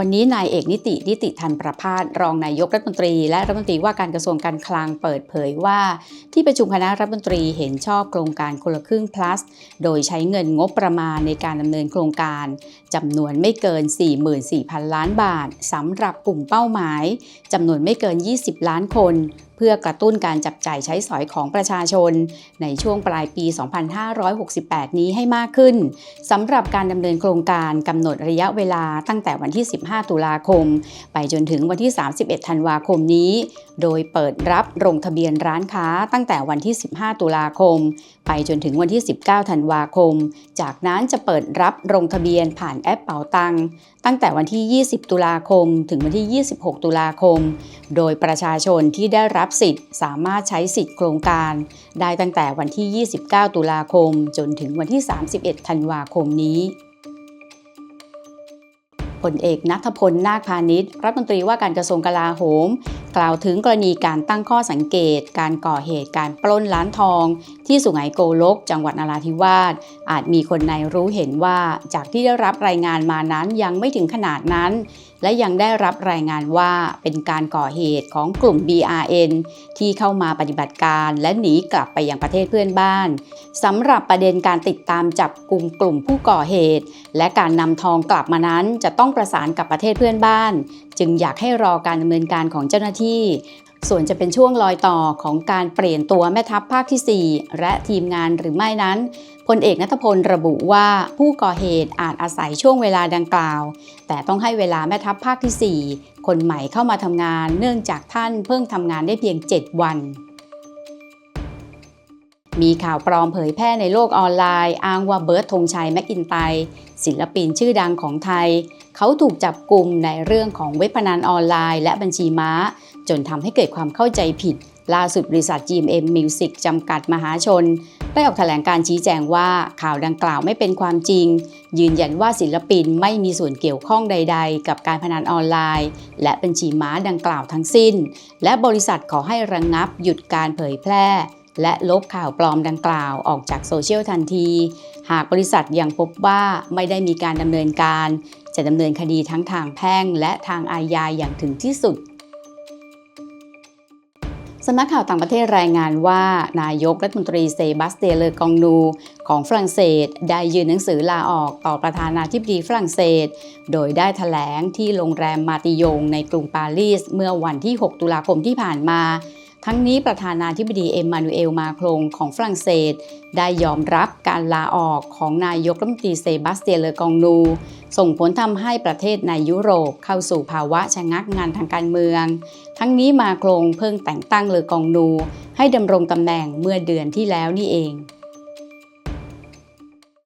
วันนี้นายเอกนิตินิติทันประพาสรองนายกรัฐมนตรี และรัฐมนตรีว่าการกระทรวงการคลังเปิดเผยว่า ที่ประชุมคณะรัฐมนตรีเห็นชอบโครงการคนละครึ่ง plus โดยใช้เงินงบประมาณในการดำเนินโครงการจำนวนไม่เกิน 44,000 ล้านบาทสำหรับกลุ่มเป้าหมายจำนวนไม่เกิน 20 ล้านคน เพื่อกระตุ้นการจับจ่ายใช้สอยของประชาชน ในช่วงปลายปี 2568 นี้ให้มากขึ้นสำหรับการดำเนินโครงการกำหนดระยะเวลาตั้งแต่วันที่ 15 ตุลาคม ไปจนถึงวันที่ 31 ธันวาคมนี้ โดยเปิดรับลงทะเบียนร้านค้าตั้งแต่วันที่ 15 ตุลาคม ไปจนถึงวันที่ 19 ธันวาคม จากนั้นจะเปิดรับลงทะเบียนผ่านแอปเป๋าตังตั้งแต่วันที่ 20 ตุลาคม ถึงวันที่ 26 ตุลาคม โดยประชาชนที่ได้รับสิทธิ์สามารถใช้สิทธิ์โครงการ ได้ตั้งแต่วันที่ 29 ตุลาคม จนถึงวันที่ 31 ธันวาคมนี้ พลเอกนัทพลนาคพาณิชย์รัฐมนตรีว่าการกระทรวงกลาโหม กล่าวถึงกรณีการตั้งข้อสังเกต การก่อเหตุการปล้นร้านทอง ที่สุไหงโกลก จังหวัดนราธิวาสอาจมีคนในรู้เห็นว่าจากที่ได้รับรายงานมานั้นยังไม่ถึงขนาดนั้น และยังได้รับรายงานว่าเป็นการก่อเหตุของกลุ่ม BRN ที่เข้ามาปฏิบัติการและหนีกลับไปยังประเทศเพื่อนบ้าน สำหรับประเด็นการติดตามจับกลุ่มกลุ่มผู้ก่อเหตุ และการนำทองกลับมานั้นจะต้องประสานกับประเทศเพื่อนบ้าน จึงอยากให้รอการดำเนินการของเจ้าหน้าที่ ส่วนจะเป็นช่วงลอยต่อของการเปลี่ยนตัวแม่ทัพภาคที่ 4 และทีมงานหรือไม่นั้นพลเอกนัทพลระบุว่าผู้ก่อเหตุอาจอาศัยช่วงเวลาดังกล่าว แต่ต้องให้เวลาแม่ทัพภาคที่ 4 คนใหม่เข้ามาทำงาน เนื่องจากท่านเพิ่งทำงานได้เพียง 7 วัน มีข่าวปลอมเผยแพร่ในโลกออนไลน์ อ้างว่าเบิร์ตธงชัยแมกอินไตศิลปินชื่อดังของไทย เขาถูกจับกลุ่มในเรื่องของเว็บพนันออนไลน์ และบัญชีม้า จนทำให้เกิดความเข้าใจผิด ล่าสุดบริษัท GMM Music จำกัดมหาชน ได้ออกแถลงการชี้แจงว่าข่าวดังกล่าวไม่เป็นความจริง ยืนยันว่าศิลปินไม่มีส่วนเกี่ยวข้องใด ๆ กับการพนันออนไลน์ และบัญชีม้าดังกล่าวทั้งสิ้น และบริษัทขอให้ระงงับหยุดการเผยแพร่ และลบข่าวปลอมดังกล่าวออกจากโซเชียลทันที หากบริษัทยังพบว่าไม่ได้มีการดำเนินการ จะดำเนินคดีทั้งทางแพ่งและทางอาญาอย่างถึงที่สุดสำนักข่าวต่างประเทศรายงานว่า นายกรัฐมนตรีเซบาสเตียเลอกองนู ของฝรั่งเศส ได้ยื่นหนังสือลาออกต่อประธานาธิบดีฝรั่งเศส โดยได้ถแถลงที่โรงแรมมาติยงในกรุงปารีส เมื่อวันที่ 6 ตุลาคมที่ผ่านมา ทั้งนี้ประธานาธิบดีเอ็มมานูเอลมาโครงของฝรั่งเศส ได้ยอมรับการลาออกของนายกรัฐมนตรีเซบาสเตียเลอกองนู ส่งผลทำให้ประเทศในยุโรปเข้าสู่ภาวะชะงักงานทางการเมือง ทั้งนี้มาโครงเพิ่งแต่งตั้งเลอกองนู ให้ดำรงตำแหน่งเมื่อเดือนที่แล้วนี่เอง